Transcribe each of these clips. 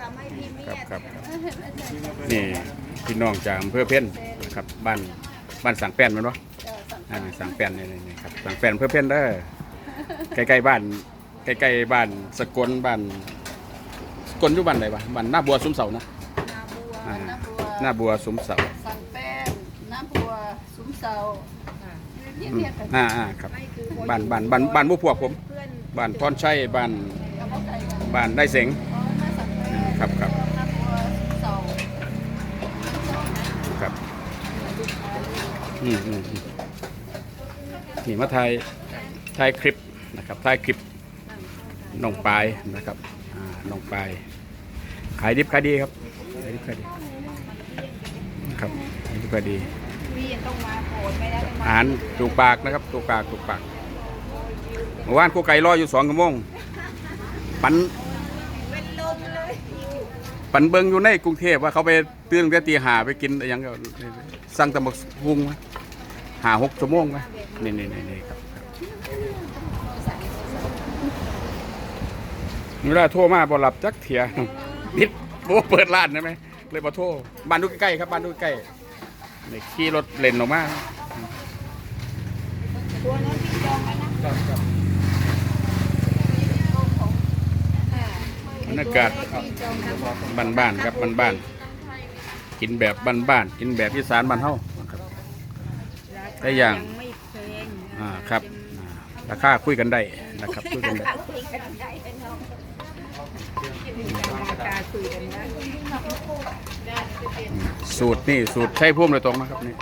ทำให้พี่เมีครับยครับนี่พี่น้องจากอำเภอเพ่นนะครับบ้านบ้านสังแป้นแมันวะเออสั่งอ่าสังแป้นนี่นี่นี่ครับสังแป้นอำเภอเพ่นเด้อใกล้ๆบ้านใกล้ๆบ้านสกลบ้านสกลอยู่บ้านไหนวะบ้านหน้าบัวซุ้มเสานะนาบัวอ่านาบัวหน้าบัวซุ้มเสาสั่งแป้งน้ำบัวซุ้มเสาเรียกอืมเรียกกันอ่าอ่าครับไม่คือบ้านบ้านบ้านบ้านหมู่พวกผมเพื่อนบ้านพรชัยบ้านกับพ่อไก่กันบ้านได้เสงอ๋อมาสั่งแป้ง ครับครับครับอืมอืมนี่มาถ่ายถ่ายคลิปนะครับถ่ายคลิปน้องปลายนะครับอ่าน้องปลายขายดิบขายดีครับขายดิบขายดีครับขายดิบขายดีอ่ามาหารถูกปากนะครับถูกปากถูกปากเมื่อวานกูไก่รออยู่สองชั่วโมงปัน ปันเบิงอยู่ในกรุงเทพว่าเขาไปตื่นตั้งแต่ตีหาไปกินอะไรอยังก็สั่งตำบักหุ่งมหาหกชั่วโมงไหมนี่นี่นี่นี่ครับเวลาโทรมาบ่หลับจักเถียนิดโบ่เปิดร้านได้ไหมเลยบ่โทรบ้านดูใกล้ๆครับบ้านดูใกล้นี่ขี่รถเล่นออกมาตัวนั้นพี่จองไว้นะบ รรยากาศพี่จองนบ้านๆครับบ้านๆกินแบบบ้านๆกินแบบอีสานบ้านเฮาครับได้อย่างอ่าครับราคาคุยกันได้นะครับคุยกันได้สูตรนี่สูตรใช้พุ่มโดยตรงนะครับนี่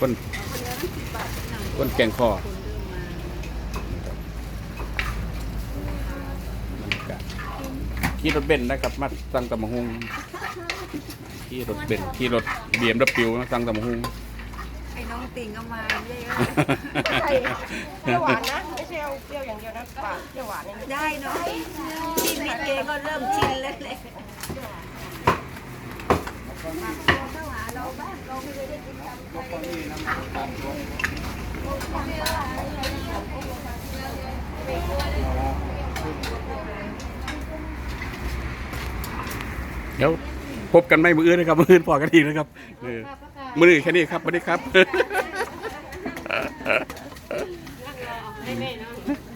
คนคนแกงคอบรรยากาศ ขี่รถเบนซ์นะครับ มาสั่งตำมะฮุงขี่รถเบนซ์ขี่รถเบียมดับปิวมาสั่งตำมะฮุง ไอ้น้องติ่งก็มาเยอะใช่เปรี้ยวหวานนะ ไม่ใช่เอาเปรี้ยวอย่างเดียวนะหวานเปรี้ยวหวานเนี่ยได้เนาะพี่มิเกก็เริ่มชินแล้วแหละ เข้าหาเราบ้างเราไม่ได้กินกับใครเดี๋ยวพบกันไม่มืออื่นนะครับมืออื่นพอกันอีกนะครับเออมืออื่นแค่นี้ครับสวัสดีครับไม่แม่เนาะ